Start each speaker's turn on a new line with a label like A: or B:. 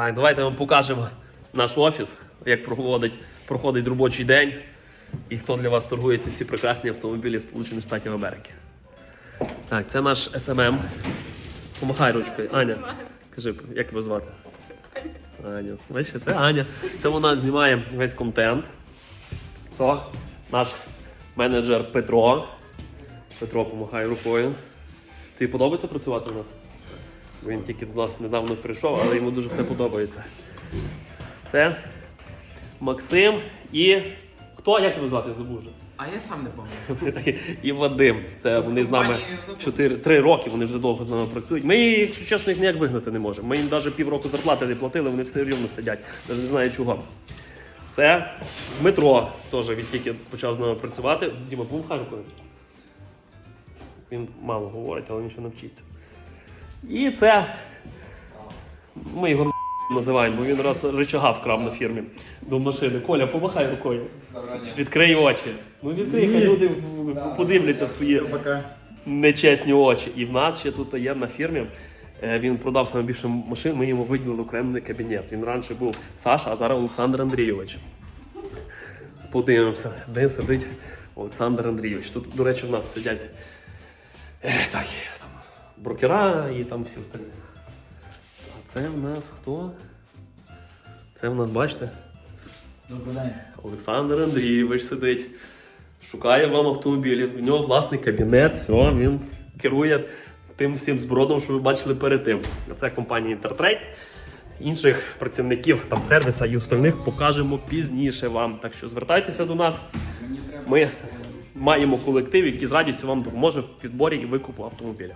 A: Так, давайте вам покажемо наш офіс, як проходить, проходить робочий день і хто для вас торгує ці всі прекрасні автомобілі Сполучених Штатів Америки. Так, це наш СММ. Помахай ручкою. Аня, кажи, як тебе звати? Аня. Бачите, це Аня. Це вона знімає весь контент. То наш менеджер Петро. Петро помагає рукою. Тобі подобається працювати у нас? Він тільки до нас недавно прийшов, але йому дуже все подобається. Це Максим і. Хто? Як тебе звати? Забув вже.
B: А я сам не пам'ятаю.
A: І Вадим. Це вони з нами
B: компанії
A: 4, 3 роки, вони вже довго з нами працюють. Ми, якщо чесно, їх ніяк вигнати не можемо. Ми їм навіть півроку зарплати не платили, вони все рівно сидять. Навіть не знаю чого. Це Дмитро теж він тільки почав з нами працювати. Діма, помахай рукою. Він мало говорить, але нічого не вчиться. І це ми його називаємо, бо він раз рычага вкрав на фірмі до машини. Коля, помахай рукою. Відкрий очі. Ну відкрий, хай люди подивляться в твої нечесні очі. І в нас ще тут є на фірмі. е, Він продав саме більше машин, ми йому виділили окремий кабінет. Він раніше був Саша, а зараз Олександр Андрійович. Подивимося, де сидить Олександр Андрійович. Тут, до речі, в нас сидять е, так, там, брокера і там всі остальні. А це в нас хто? Це в нас, бачите?
B: Добрий день.
A: Олександр Андрійович сидить, шукає вам автомобілі. В нього власний кабінет, все, він керує тим всім збродом, що ви бачили перед тим. Це компанія Intertrade. Інших працівників там сервіса і остальних покажемо пізніше вам. Так що звертайтеся до нас. Ми маємо колектив, який з радістю вам допоможе в підборі і викупу автомобіля.